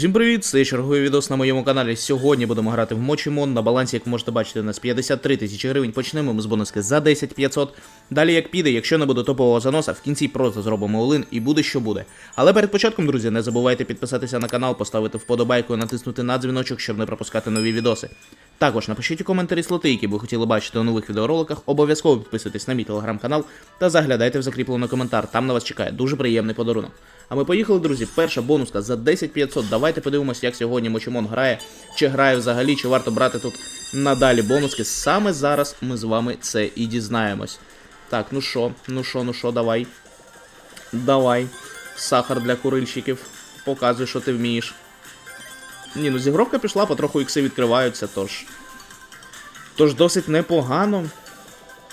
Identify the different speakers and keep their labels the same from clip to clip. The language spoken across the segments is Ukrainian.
Speaker 1: Всім привіт! Це черговий відос на моєму каналі. Сьогодні будемо грати в Мочімон. На балансі, як можете бачити, у нас 53 тисячі гривень. Почнемо ми з бонуски за 10 500. Далі як піде, якщо не буде топового заноса, в кінці просто зробимо олин і буде що буде. Але перед початком, друзі, не забувайте підписатися на канал, поставити вподобайку і натиснути на дзвіночок, щоб не пропускати нові відоси. Також напишіть у коментарі слоти, які ви хотіли бачити у нових відеороликах. Обов'язково підписуйтесь на мій телеграм-канал та заглядайте в закріплений коментар. Там на вас чекає дуже приємний подарунок. А ми поїхали, друзі. Перша бонуска за 10 500. Давайте подивимося, як сьогодні Мочимон грає, чи грає взагалі, чи варто брати тут надалі бонуски. Саме зараз ми з вами це і дізнаємось. Так, ну що, ну що, ну що, давай. Давай. Сахар для курильщиків. Показуй, що ти вмієш. Ні, ну зігровка пішла, потроху ікси відкриваються, тож. Тож досить непогано.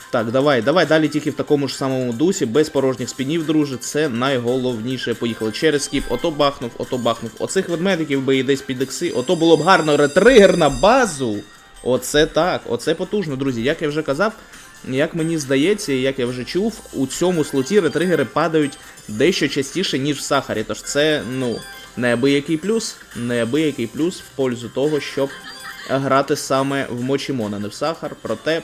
Speaker 1: Так, давай, давай далі тільки в такому ж самому дусі, без порожніх спінів, друже. Це найголовніше. Поїхали через скіп, ото бахнув, ото бахнув. Оцих ведмедиків би і десь під ікси. Ото було б гарно ретригер на базу. Оце так, оце потужно, друзі. Як я вже казав, як мені здається, і як я вже чув, у цьому слоті ретригери падають дещо частіше, ніж в сахарі. Тож це, ну, неабиякий плюс, неабиякий плюс в пользу того, щоб грати саме в Мочімон, а не в сахар. Проте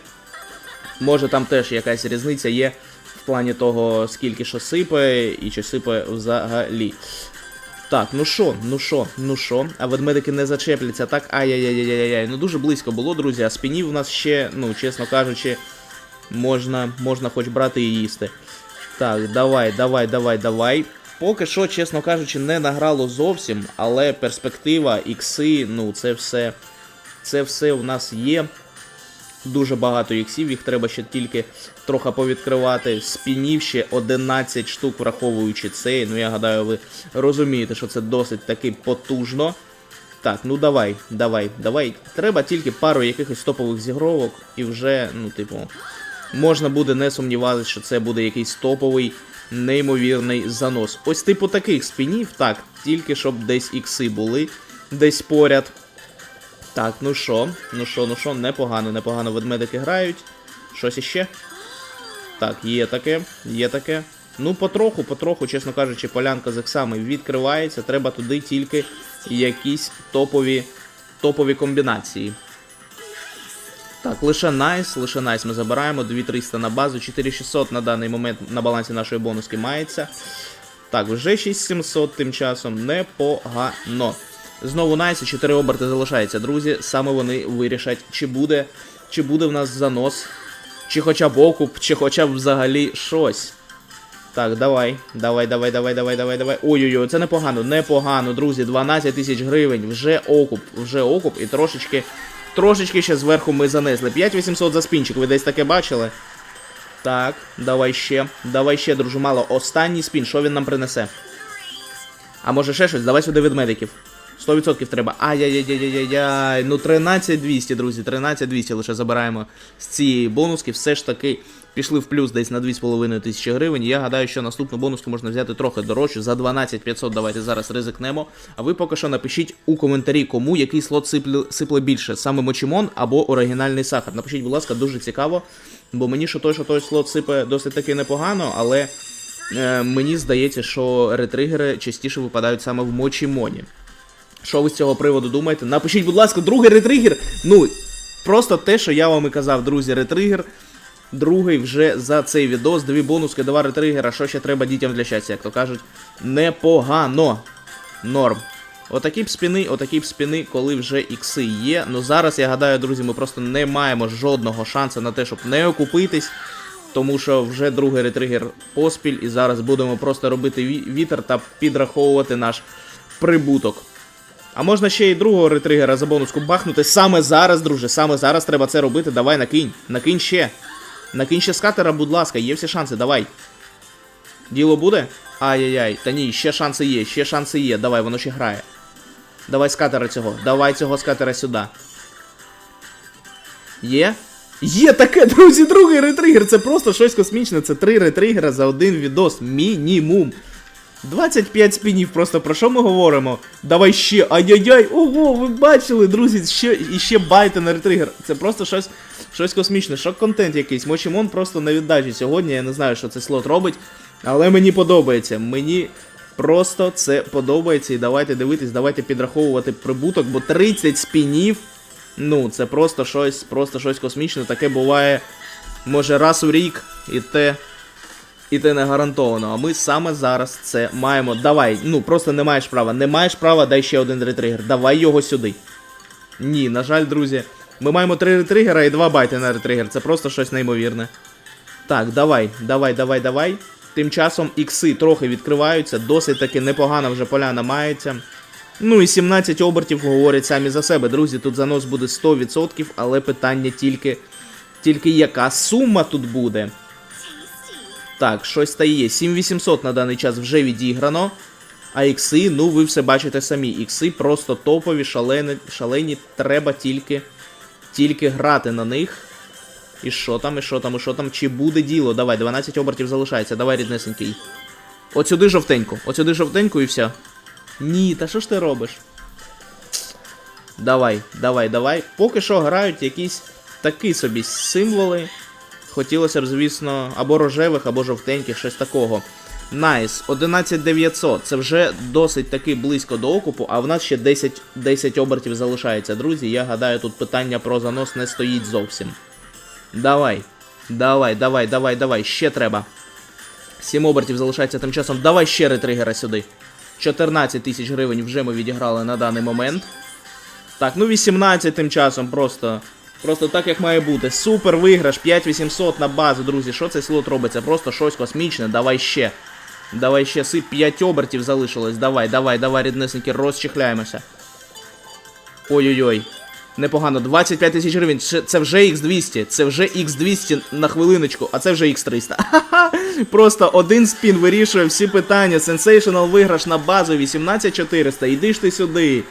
Speaker 1: Може там теж якась різниця є в плані того, скільки що сипе і чи сипе взагалі. Так, ну що, ну що, ну що, а ведмедики не зачепляться, так? Ай-яй-яй-яй-яй. Ну дуже близько було, друзі, а спінів у нас ще, ну, чесно кажучи, можна, можна хоч брати і їсти. Так, давай, давай, давай, давай. Поки що, чесно кажучи, не награло зовсім, але перспектива, ікси, ну, це все. Це все у нас є. Дуже багато іксів, їх треба ще тільки трохи повідкривати. Спінів ще 11 штук, враховуючи цей. Ну я гадаю, ви розумієте, що це досить таки потужно. Так, ну давай, давай, давай. Треба тільки пару якихось топових зігровок, і вже, ну, типу, можна буде не сумніватися, що це буде якийсь топовий, неймовірний занос. Ось типу таких спінів, так, тільки щоб десь ікси були, десь поряд. Так, ну що, ну що, ну що, непогано, непогано ведмедики грають. Щось іще? Так, є таке, є таке. Ну, потроху, потроху, чесно кажучи, полянка з ексами відкривається. Треба туди тільки якісь топові, топові комбінації. Так, лише найс, лише найс ми забираємо. 2300 на базу, 4600 на даний момент на балансі нашої бонуски мається. Так, вже 6700 тим часом непогано. Знову Найс і 4 оберти залишається, друзі. Саме вони вирішать, чи буде, чи буде в нас занос, чи хоча б окуп, чи хоча б взагалі щось. Так, давай, давай, давай, давай, давай, давай, давай. Ой-ой-ой, це непогано, непогано, друзі. 12 тисяч гривень, вже окуп, вже окуп, і трошечки, трошечки ще зверху ми занесли. 5800 за спінчик, ви десь таке бачили? Так, давай ще, давай ще, дружу, мало. Останній спін, що він нам принесе? А може ще щось? Давай сюди від медиків. 100% треба. Ай-яй-яй-яй-яй-яй. Ну 13200, друзі, 13200 лише забираємо з цієї бонуски. Все ж таки пішли в плюс десь на 2,5 тисячі гривень. Я гадаю, що наступну бонуску можна взяти трохи дорожче. За 12500 давайте зараз ризикнемо. А ви поки що напишіть у коментарі, кому який слот сипле, сипле більше, саме Мочимон або оригінальний сахар. Напишіть, будь ласка, дуже цікаво. Бо мені що той, що той слот сипе досить таки непогано, але е, мені здається, що ретригери частіше випадають саме в Мочімоні. Що ви з цього приводу думаєте? Напишіть, будь ласка, другий ретригер. Ну, просто те, що я вам і казав, друзі, ретригер. Другий вже за цей відос. Дві бонуски, два ретригера. Що ще треба дітям для щастя, як то кажуть. Непогано. Норм. Отакі б спіни, отакі б спіни, коли вже ікси є. Ну зараз, я гадаю, друзі, ми просто не маємо жодного шансу на те, щоб не окупитись. Тому що вже другий ретригер поспіль, і зараз будемо просто робити вітер та підраховувати наш прибуток. А можна ще й другого ретригера за бонуску бахнути саме зараз, друже. Саме зараз треба це робити. Давай накинь. Накинь ще. Накинь ще скатера, будь ласка, є всі шанси, давай. Діло буде? Ай-яй-яй. Та ні, ще шанси є, ще шанси є. Давай, воно ще грає. Давай скатера цього. Давай цього скатера сюди. Є? Є таке, друзі, другий ретригер. Це просто щось космічне. Це три ретригера за один відос. Мінімум. 25 спінів, просто про що ми говоримо? Давай ще, ай-яй-яй, ого, ви бачили, друзі, ще, і ще байте на ретригер. Це просто щось, щось космічне, шок-контент якийсь. Мочимон просто на віддачі сьогодні, я не знаю, що цей слот робить, але мені подобається. Мені Просто це подобається. І давайте дивитись, давайте підраховувати прибуток, бо 30 спінів. Ну, це просто щось, просто щось космічне. Таке буває, може, раз у рік, і те. І те не гарантовано. А ми саме зараз це маємо. Давай, ну просто не маєш права. Не маєш права, дай ще один ретригер. Давай його сюди. Ні, на жаль, друзі. Ми маємо три ретригера і два байти на ретригер. Це просто щось неймовірне. Так, давай, давай, давай, давай. Тим часом ікси трохи відкриваються, досить таки непогана вже поляна мається. Ну і 17 обертів говорять самі за себе. Друзі, тут занос буде 100%, але питання тільки, тільки яка сума тут буде. Так, щось та є. 7800 на даний час вже відіграно. А ікси, ну ви все бачите самі. Ікси просто топові, шалені, шалені. Треба тільки, тільки грати на них. І що там, і що там, і що там? Чи буде діло? Давай, 12 обертів залишається, давай, ріднесенький. От сюди жовтеньку, от сюди жовтеньку і все. Ні, та що ж ти робиш? Давай, давай, давай. Поки що грають якісь такі собі символи. Хотілося б, звісно, або рожевих, або жовтеньких, щось такого. Найс, 11900. Це вже досить таки близько до окупу, а в нас ще 10, 10 обертів залишається, друзі. Я гадаю, тут питання про занос не стоїть зовсім. Давай. Давай, давай, давай, давай. Ще треба. 7 обертів залишається тим часом. Давай ще ретригера сюди. 14 тисяч гривень вже ми відіграли на даний момент. Так, ну 18 тим часом просто. Просто так як має бути. Супер виграш, 5800 на базу, друзі. Що цей слот робиться? Просто щось космічне. Давай ще. Давай ще сип, 5 обертів залишилось. Давай, давай, давай, ріднесеньки, розчихляємося. Ой-ой-ой. Непогано, 25 тисяч гривень. Це вже X200, це вже X200 на хвилиночку, а це вже X300. Просто один спін вирішує всі питання. Сенсейшнл виграш на базу 18400. Іди ж ти сюди.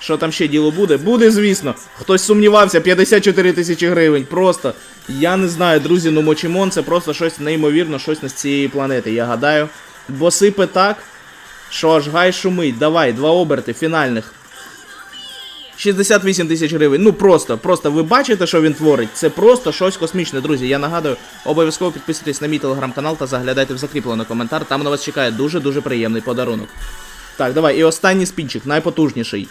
Speaker 1: Що там ще діло буде? Буде, звісно. Хтось сумнівався, 54 тисячі гривень. Просто. Я не знаю, друзі, ну Мочимон це просто щось неймовірно, щось не з цієї планети, я гадаю. Бо сипе так, що аж гай шумить. Давай, два оберти фінальних. 68 тисяч гривень. Ну просто, просто ви бачите, що він творить. Це просто щось космічне, друзі. Я нагадую, обов'язково підписуйтесь на мій телеграм-канал та заглядайте в закріплений коментар. Там на вас чекає дуже-дуже приємний подарунок. Так, давай, і останній спінчик, найпотужніший.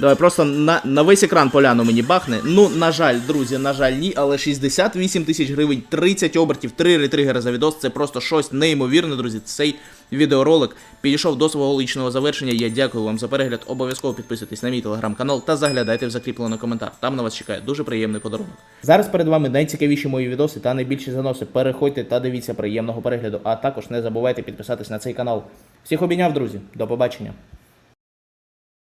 Speaker 1: Давай, просто на, на весь екран поляну мені бахне. Ну, на жаль, друзі, на жаль, ні, але 68 тисяч гривень, 30 обертів, 3 ретригери за відос. Це просто щось неймовірне, друзі. Цей відеоролик підійшов до свого логічного завершення. Я дякую вам за перегляд. Обов'язково підписуйтесь на мій телеграм-канал та заглядайте в закріплений коментар. Там на вас чекає дуже приємний подарунок. Зараз перед вами найцікавіші мої відоси та найбільші заноси. Переходьте та дивіться приємного перегляду. А також не забувайте підписатись на цей канал. Всіх обійняв, друзі. До побачення.